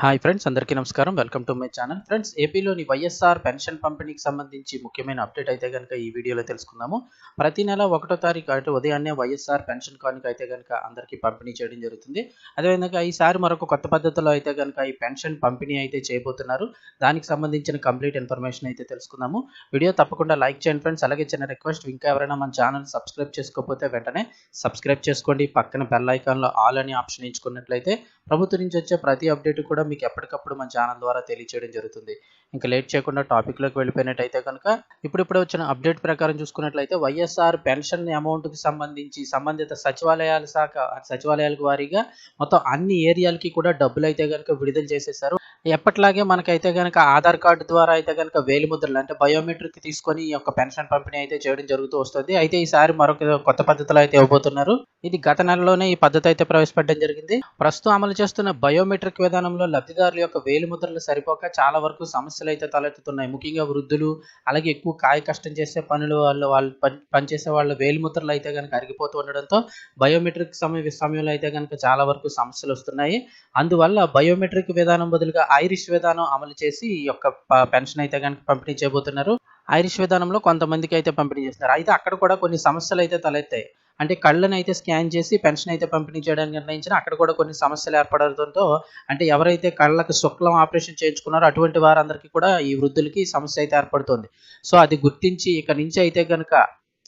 Hi friends అందరికీ నమస్కారం. Welcome to my channel. Friends ఏపీలోని వైఎస్ఆర్ పెన్షన్ పంపిణీకి సంబంధించి ముఖ్యమైన అప్డేట్ అయితే కనుక ఈ వీడియోలో తెలుసుకుందాము. ప్రతి నెల ఒకటో తారీఖు అంటే ఉదయాన్నే వైఎస్ఆర్ పెన్షన్ కానుక అయితే కనుక అందరికీ పంపిణీ చేయడం జరుగుతుంది. అదేవిధంగా ఈసారి మరొక కొత్త పద్ధతిలో అయితే కనుక ఈ పెన్షన్ పంపిణీ అయితే చేయబోతున్నారు. దానికి సంబంధించిన కంప్లీట్ ఇన్ఫర్మేషన్ అయితే తెలుసుకుందాము. వీడియో తప్పకుండా లైక్ చేయండి ఫ్రెండ్స్. అలాగే చిన్న రిక్వెస్ట్ ఇంకా ఎవరైనా మన ఛానల్ సబ్స్క్రైబ్ చేసుకోకపోతే వెంటనే సబ్స్క్రైబ్ చేసుకోండి. పక్కన బెల్ ఐకాన్లో ఆల్ అని ఆప్షన్ ఎంచుకున్నట్లయితే ప్రభుత్వం నుంచి వచ్చే ప్రతి అప్డేట్ కూడా మీకు ఎప్పటికప్పుడు మన ఛానల్ ద్వారా తెలియచేయడం జరుగుతుంది. ఇంకా లేట్ చేయకుండా టాపిక్లోకి వెళ్ళిపోయినట్టయితే కనుక ఇప్పుడిప్పుడే వచ్చిన అప్డేట్ ప్రకారం చూసుకున్నట్లయితే వైఎస్ఆర్ పెన్షన్ అమౌంట్కి సంబంధించి సంబంధిత సచివాలయాల శాఖ సచివాలయాలకు వారీగా మొత్తం అన్ని ఏరియాలకి కూడా డబ్బులు అయితే కనుక విడుదల చేసేసారు. ఎప్పట్లాగే మనకైతే కనుక ఆధార్ కార్డు ద్వారా అయితే కనుక వేలిముద్రలు అంటే బయోమెట్రిక్ తీసుకొని ఈ యొక్క పెన్షన్ పంపిణీ అయితే చేయడం జరుగుతూ వస్తుంది. అయితే ఈసారి మరొక కొత్త పద్ధతిలో అయితే ఇవ్వబోతున్నారు. ఇది గత నెలలోనే ఈ పద్ధతి అయితే ప్రవేశపెట్టడం జరిగింది. ప్రస్తుతం అమలు చేస్తున్న బయోమెట్రిక్ విధానంలో లబ్ధిదారుల యొక్క వేలిముద్రలు సరిపోక చాలా వరకు సమస్యలు అయితే తలెత్తుతున్నాయి. ముఖ్యంగా వృద్ధులు అలాగే ఎక్కువ కాయ కష్టం చేసే పనులు వాళ్ళు వాళ్ళు పని పనిచేసే వాళ్ళ వేలిముద్రలు అయితే కనుక అరిగిపోతూ ఉండడంతో బయోమెట్రిక్ సమయ సమయంలో అయితే కనుక చాలా వరకు సమస్యలు వస్తున్నాయి. అందువల్ల బయోమెట్రిక్ విధానం బదులుగా ఐరిష్ విధానం అమలు చేసి ఈ యొక్క పెన్షన్ అయితే కనుక పంపిణీ చేయబోతున్నారు. ఐరిష్ విధానంలో కొంతమందికి అయితే పంపిణీ చేస్తున్నారు. అయితే అక్కడ కూడా కొన్ని సమస్యలు అయితే తలెత్తాయి. అంటే కళ్ళను అయితే స్కాన్ చేసి పెన్షన్ అయితే పంపిణీ చేయడానికి నిర్ణయించిన అక్కడ కూడా కొన్ని సమస్యలు ఏర్పడడంతో అంటే ఎవరైతే కళ్ళకు శుక్లం ఆపరేషన్ చేయించుకున్నారో అటువంటి వారందరికీ కూడా ఈ వృద్ధులకి సమస్య అయితే ఏర్పడుతుంది. సో అది గుర్తించి ఇక నుంచి అయితే కనుక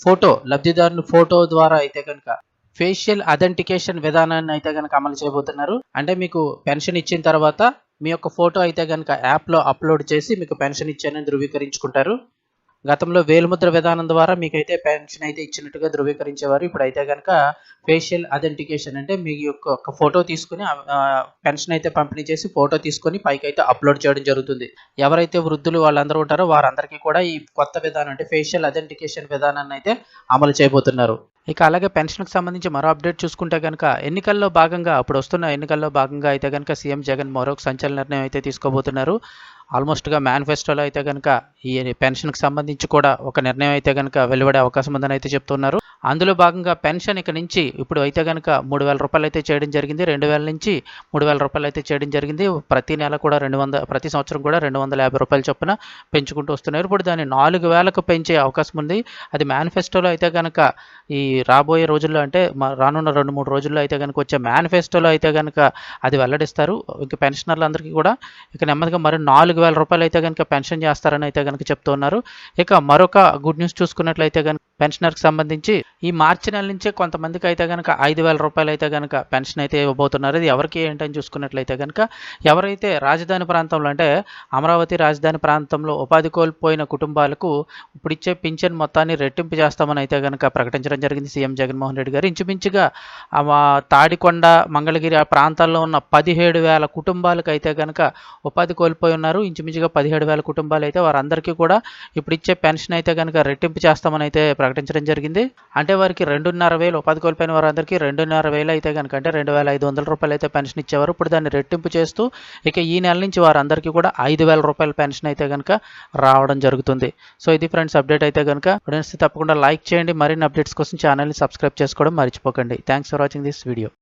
ఫోటో లబ్ధిదారుని ఫోటో ద్వారా అయితే కనుక ఫేషియల్ అథెంటికేషన్ విధానాన్ని అయితే కనుక అమలు చేయబోతున్నారు. అంటే మీకు పెన్షన్ ఇచ్చిన తర్వాత మీ యొక్క ఫోటో అయితే కనుక యాప్లో అప్లోడ్ చేసి మీకు పెన్షన్ ఇచ్చానని ధృవీకరించుకుంటారు. గతంలో వేలుముద్ర విధానం ద్వారా మీకైతే పెన్షన్ అయితే ఇచ్చినట్టుగా ధృవీకరించేవారు. ఇప్పుడు అయితే కనుక ఫేషియల్ అథెంటికేషన్ అంటే మీ యొక్క ఒక ఫోటో తీసుకుని పెన్షన్ అయితే పంపిణీ చేసి ఫోటో తీసుకొని పైకి అయితే అప్లోడ్ చేయడం జరుగుతుంది. ఎవరైతే వృద్ధులు వాళ్ళందరూ ఉంటారో వారందరికీ కూడా ఈ కొత్త విధానం అంటే ఫేషియల్ అథెంటికేషన్ విధానాన్ని అయితే అమలు చేయబోతున్నారు. ఇక అలాగే పెన్షన్కి సంబంధించి మరో అప్డేట్ చూసుకుంటే కనుక ఎన్నికల్లో భాగంగా అప్పుడు వస్తున్న ఎన్నికల్లో భాగంగా అయితే కనుక సీఎం జగన్ మరొక సంచలన నిర్ణయం అయితే తీసుకోబోతున్నారు. ఆల్మోస్ట్గా మేనిఫెస్టోలో అయితే కనుక ఈ పెన్షన్కి సంబంధించి కూడా ఒక నిర్ణయం అయితే కనుక వెలువడే అవకాశం ఉందని అయితే చెప్తున్నారు. అందులో భాగంగా పెన్షన్ ఇక నుంచి ఇప్పుడు అయితే కనుక మూడు వేల రూపాయలు అయితే చేయడం జరిగింది. రెండు వేల నుంచి మూడు వేల రూపాయలు అయితే చేయడం జరిగింది. ప్రతి నెల కూడా రెండు వందల ప్రతి సంవత్సరం కూడా రెండు వందల యాభై రూపాయల చొప్పున పెంచుకుంటూ వస్తున్నారు. ఇప్పుడు దాన్ని నాలుగు వేలకు పెంచే అవకాశం ఉంది. అది మేనిఫెస్టోలో అయితే కనుక ఈ రాబోయే రోజుల్లో అంటే రానున్న రెండు మూడు రోజుల్లో అయితే కనుక వచ్చే మేనిఫెస్టోలో అయితే కనుక అది వెల్లడిస్తారు. ఇంకా పెన్షనర్లందరికీ కూడా ఇక నెమ్మదిగా మరి నాలుగు వేల రూపాయలు అయితే కనుక పెన్షన్ చేస్తారని అయితే కనుక చెప్తున్నారు ఇక మరొక గుడ్ న్యూస్ చూసుకున్నట్లయితే కనుక పెన్షనర్కి సంబంధించి ఈ మార్చి నెల నుంచే కొంతమందికి అయితే కనుక ఐదు వేల రూపాయలు అయితే కనుక పెన్షన్ అయితే ఇవ్వబోతున్నారు. ఇది ఎవరికి ఏంటని చూసుకున్నట్లయితే కనుక ఎవరైతే రాజధాని ప్రాంతంలో అంటే అమరావతి రాజధాని ప్రాంతంలో ఉపాధి కోల్పోయిన కుటుంబాలకు ఇప్పుడు ఇచ్చే పింఛన్ మొత్తాన్ని రెట్టింపు చేస్తామని అయితే కనుక ప్రకటించడం జరిగింది సీఎం జగన్మోహన్ రెడ్డి గారు. ఇంచుమించుగా తాడికొండ మంగళగిరి ఆ ప్రాంతాల్లో ఉన్న పదిహేడు వేల కుటుంబాలకు అయితే కనుక ఉపాధి కోల్పోయి ఉన్నారు. ఇంచుమించుగా పదిహేడు వేల కుటుంబాలు అయితే వారందరికీ కూడా ఇప్పుడు ఇచ్చే పెన్షన్ అయితే కనుక రెట్టింపు చేస్తామని అయితే ప్రకటించడం జరిగింది. అంటే వారికి రెండున్నర వేలు ఉపాధి కోల్పోయిన వారందరికీ రెండున్నర వేలు అయితే కనుక అంటే రెండు వేల ఐదు వందల రూపాయలు అయితే పెన్షన్ ఇచ్చేవారు. ఇప్పుడు దాన్ని రెట్టింపు చేస్తూ ఇక ఈ నెల నుంచి వారందరికీ కూడా ఐదు వేల రూపాయల పెన్షన్ అయితే కనుక రావడం జరుగుతుంది. సో ఇది ఫ్రెండ్స్ అప్డేట్ అయితే కనుక ఫ్రెండ్స్ తప్పకుండా లైక్ చేయండి. మరిన్ని అప్డేట్స్ కోసం ఛానల్ని సబ్స్క్రైబ్ చేసుకోవడం మర్చిపోకండి. Thanks for watching this video